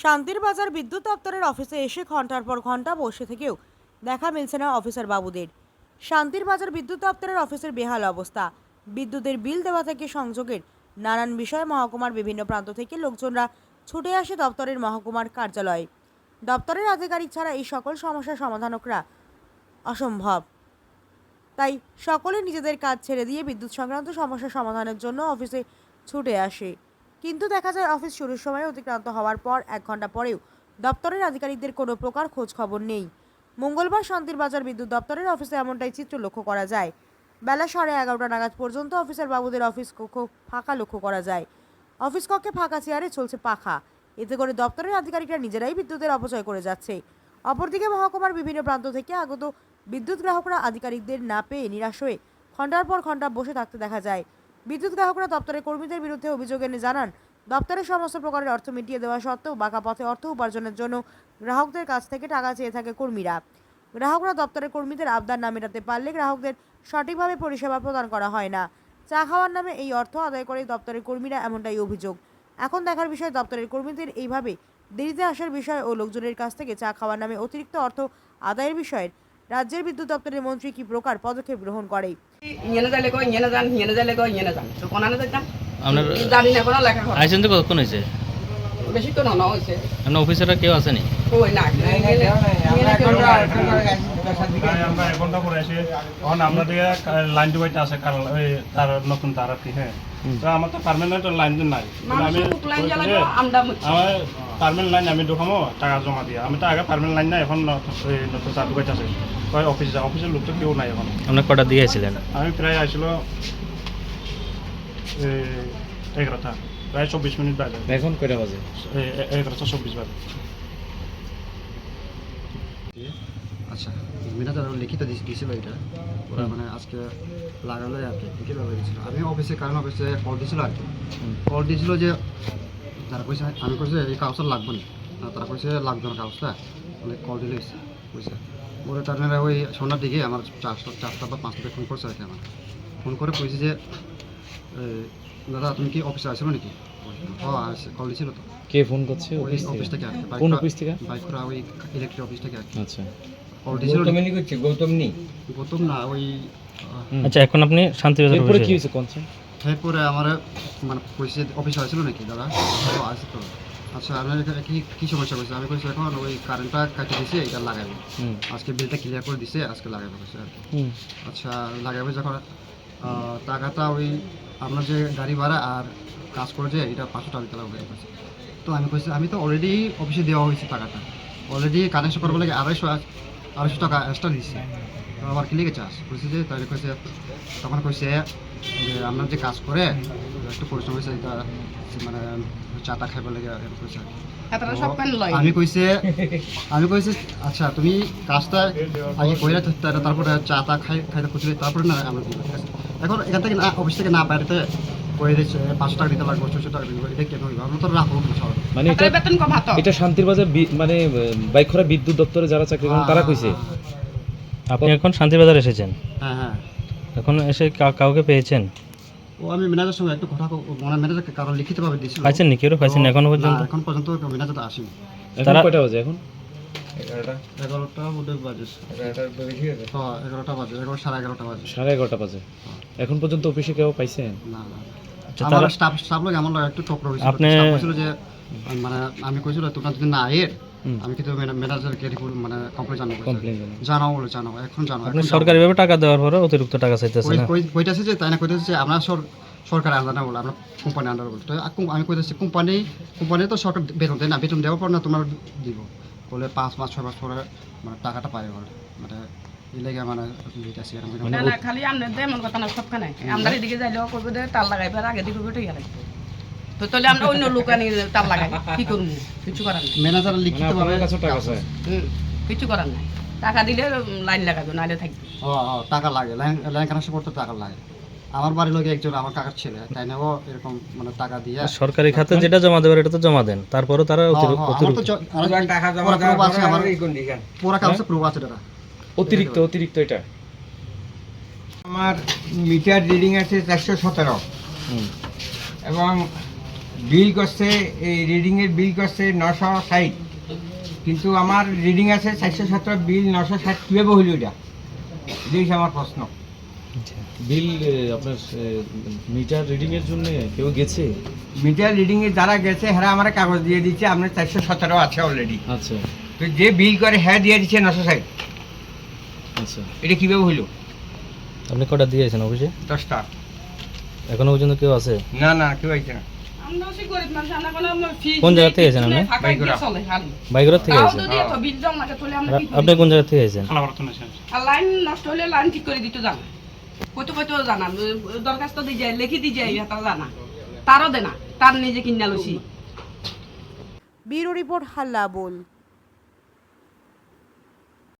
শান্তির বাজার বিদ্যুৎ দপ্তরের অফিসে এসে ঘণ্টার পর ঘণ্টা বসে থেকেও দেখা মিলছে না অফিসার বাবুদের। শান্তির বাজার বিদ্যুৎ দপ্তরের অফিসের বেহাল অবস্থা। বিদ্যুতের বিল দেওয়া থেকে সংযোগের নানান বিষয়ে মহকুমার বিভিন্ন প্রান্ত থেকে লোকজনরা ছুটে আসে দপ্তরের মহকুমার কার্যালয়ে। দপ্তরের আধিকারিক ছাড়া এই সকল সমস্যার সমাধানকরা অসম্ভব। তাই সকলে নিজেদের কাজ ছেড়ে দিয়ে বিদ্যুৎ সংক্রান্ত সমস্যা সমাধানের জন্য অফিসে ছুটে আসে। কিন্তু দেখা যায় অফিস শুরুর সময় অতিক্রান্ত হওয়ার পর এক ঘণ্টা পরেও দপ্তরের আধিকারিকদের কোনো প্রকার খোঁজ খবর নেই। মঙ্গলবার শান্তির বাজার বিদ্যুৎ দপ্তরের অফিসে এমনটাই চিত্র লক্ষ্য করা যায়। বেলা সাড়ে এগারোটা নাগাদ পর্যন্ত অফিসার বাবুদের অফিস কক্ষ ফাঁকা লক্ষ্য করা যায়। অফিস কক্ষে ফাঁকা চেয়ারে চলছে পাখা। এতে করে দপ্তরের আধিকারিকরা নিজেরাই বিদ্যুতের অপচয় করে যাচ্ছে। অপরদিকে মহকুমার বিভিন্ন প্রান্ত থেকে আগত বিদ্যুৎ গ্রাহকরা আধিকারিকদের না পেয়ে নিরাশ হয়ে ঘণ্টার পর ঘণ্টা বসে থাকতে দেখা যায়। বিদ্যুৎ গ্রাহকরা দপ্তরের কর্মীদের বিরুদ্ধে অভিযোগ এনে জানান দপ্তরের সমস্ত প্রকারের অর্থ মিটিয়ে দেওয়া সত্ত্বেও বাঁকা পথে অর্থ উপার্জনের জন্য গ্রাহকদের কাছ থেকে টাকা চেয়ে থাকে কর্মীরা। গ্রাহকরা দপ্তরের কর্মীদের আবদার না মেটাতে পারলে গ্রাহকদের সঠিকভাবে পরিষেবা প্রদান করা হয় না। চা খাওয়ার নামে এই অর্থ আদায় করে দপ্তরের কর্মীরা এমনটাই অভিযোগ। এখন দেখার বিষয়, দপ্তরের কর্মীদের এইভাবে দেরিতে আসার বিষয় ও লোকজনের কাছ থেকে চা খাওয়ার নামে অতিরিক্ত অর্থ আদায়ের বিষয়ে রাজ্যের বিদ্যুৎ দপ্তরের মন্ত্রী কি প্রকার পদক্ষেপ গ্রহণ করে? ইয়েনে যাইলে কই ইয়েনে যান ইয়েনে যাইলে কই ইয়েনে যান তো কোনানে যাইতাম আপনার জানি না কোনো লেখা করে আইসেন তো কতক্ষণ হয়েছে বেশি তো না? হয়েছে আপনার অফিসাররা কেউ আসেনি ওই না আমরা এক ঘণ্টা পরে এসে তখন আমরা দিয়ে লাইন ডিভাইডটা আছে কারণ ওই তার নতুন তার আর কি হ্যাঁ তো আমার তো পার্মানেন্ট লাইন নাই। আমি আমরা মুচ্ছি। লাইন আমি ঢুকামো টাকা জমা দিয়ে। আমি তো আগে পার্মানেন্ট লাইন নাই এখন নতুন ডিভাইড আছে। কয় অফিস যা অফিসের লোক তো কেউ নাই এখন। আপনার কটা দিয়েছিলেন আমি প্রায় আসছিল এগারোটা প্রায় চব্বিশ মিনিট বাজে। এখন কয়টা বাজে? এগারোটা চব্বিশ বাজে। আচ্ছা আরও লিখিত দিছিল এটা ওরা মানে আজকে লাগালো আর কি দিছিল। আমি অফিসে কারণ অফিসে কল দিছিল আর কি। কল দিছিল যে তারা কইছে আমি কইছে এই কাগজটা লাগবে না। তারা কইছে লাগবে না কাগজটা। মানে কল দিলে এসে কইছে ওরা তার ওই সন্ধ্যার দিকে আমার চারশো চারটা বা পাঁচটা ফোন করছে আর কি আমার ফোন করে কইছে যে দাদা তুমি কি অফিসে আসছো নাকি? কল দিছিল তো। কে ফোন করছে ওই অফিস অফিস থেকে? কোন অফিস থেকে? বাইকরা ওই ইলেকট্রিক অফিস থেকে আচ্ছা। কল দিছিল গৌতমিনী করছে গৌতমিনী গৌতম না? ওই আচ্ছা এখন আপনি শান্তিবাজার এরপরে কি হয়েছে এরপরে আমার মানে পয়সা অফিসে আসছিল নাকি দাদা? আছে তো। আচ্ছা আপনার এখানে কি কী সমস্যা করছে? আমি কইছি এখন ওই কারেন্টটা কাটে দিছে এটা লাগাবে। আজকে বিলটা ক্লিয়ার করে দিছে আজকে লাগাবে কইছে আর আচ্ছা লাগাবে যখন টাকাটা ওই আপনার যে গাড়ি ভাড়া আর কাজ করে যে এটা পাঁচশো টাকা দিতে লাগবে তো আমি কইছি আমি তো অলরেডি অফিসে দেওয়া হয়েছে টাকাটা। অলরেডি কানেকশন করব লাগে আড়াইশো আড়াইশো টাকা এক্সট্রা দিচ্ছে তো আবার কি লেগে চাস কইছে যে তাহলে কইছে তখন কইছে যে আপনার যে কাজ করে একটু পরিশ্রম হয়েছে মানে চাটা খাইবার লাগে এরকম কইছে আমি কইছে আমি কইছে আচ্ছা তুমি কাজটা আগে কইরা তো তার- তারপরে চা টা খাই খাইতে খুঁজলে তারপরে না আমরা এখন এখান থেকে না অফিস থেকে না বাইরেতে কয়ে দিচ্ছে পাঁচশো টাকা দিতে লাগবে ছশো টাকা দিতে এটা কেন আমরা তো রাখব মানে এটা শান্তির বাজার মানে বাইকখরা বিদ্যুৎ দপ্তরে যারা চাকরি করেন তারা কইছে? আপনি এখন শান্তিবাজার এসেছেন? হ্যাঁ হ্যাঁ। এখন এসে কাউকে পেয়েছেন? ও আমি ম্যানেজারের সঙ্গে একটু কথা মানে ম্যানেজারকে কারণ লিখিতভাবে দিয়েছিল। পাইছেন নি কেউ পাইছেন এখনও পর্যন্ত? না, এখন পর্যন্ত ম্যানেজার আসেনি। এখন তারা- কয়টা বাজে এখন? এগারোটা। বোধহয় বাজে। হয়ে হ্যাঁ এগারোটা বাজে এগারো সাড়ে এগারোটা বাজে। সাড়ে এগারোটা বাজে। এখন পর্যন্ত অফিসে কেউ পাইছেন? না না আচ্ছা, আমার স্টাফ স্টাফ লোক এমন একটু টকর হয়েছিল যে মানে আমি কইছিল তোমরা যদি না আয়ে হুম। আমি কিন্তু ম্যানেজারকে রিপোর্ট মানে কমপ্লেন জানাব। কমপ্লেন জানাব। বলে জানাও এখন জানাও। আপনি এখন সরকারিভাবে টাকা দেওয়ার পরে অতিরিক্ত টাকা চাইতেছেন কই না? কই- কইতাছে যে তাই না কইতাছে যে আমরা সরকার আন্ডার না বলে আমরা কোম্পানি আন্ডার বলে। তো আমি কইতাছি কোম্পানি কোম্পানি তো সরকার বেতন দেয় না। বেতন দেওয়ার পর না তোমার দিব। বলে পাঁচ মাস ছয় মাস পরে মানে টাকাটা পাই বলে মানে এই লেগে মানে না না খালি আমরা দে এমন কথা না সবখানে। আমরা এদিকে যাইলেও করব দে তার লাগাইবার আগে দিকে গেলে তো তাহলে আমরা অন্য লোক আনি তার লাগাই। কি করব? কিছু করার নাই। ম্যানেজার মানে লিখিতভাবে আপনার কাছে টাকা চায় হুম, কিছু করার নাই। টাকা দিলে লাইন লাগাবে নাইলে থাকবে। ও ও, টাকা লাগে। লাইন লাইন কানেকশন করতে টাকা লাগে। আমার বাড়ির লোক একজন আমার কাকার ছেলে তাই না? ও এরকম মানে টাকা দিয়ে সরকারি খাতে যেটা জমা দেবেন এটা তো জমা দেন। তারপরও তারা হ্যাঁ, অতিরিক্ত। হ্যাঁ, টাকা জমা দেওয়ার আছে পরে কাগজে প্রুফ আছে দাদা অতিরিক্ত অতিরিক্ত এটা। আমার মিটার রিডিং আছে চারশো সতেরো। এবং বিল করছে এই রিডিংয়ের বিল করছে নশো ষাট। কিন্তু আমার রিডিং আছে চারশো সতেরো বিল নশো ষাট কীভাবে হইল এটা? এটাই আমার প্রশ্ন। বিল আপনার মিটার রিডিং এর জন্য কেউ গেছে? মিটার রিডিংয়ে যারা গেছে হ্যাঁ আমার কাগজ দিয়ে দিচ্ছে আপনার চারশো সতেরো আছে অলরেডি আচ্ছা। তো যে বিল করে হ্যাঁ দিয়ে দিচ্ছে নশো ষাট। আচ্ছা। এটা কীভাবে হইল? আপনি কটা দিয়েছেন অফিসে? দশটা। এখনও পর্যন্ত কেউ আছে? না না কেউ আইছে না। কোনো জায়গা থেকে এসেছেন আপনি? বাইকরাত থেকে করি? আপনি কোন জায়গা থেকে এসেছেন? লাইন নষ্ট হলে লাইন ঠিক করে দিতে জানা। কইতো কত জানা দরখাস্ত দিয়ে যায় লিখি দিয়ে যায় তা জানা। তারও দেনা তার নিজে কিনা লইছি। ব্যুরো রিপোর্ট হাল্লা বল।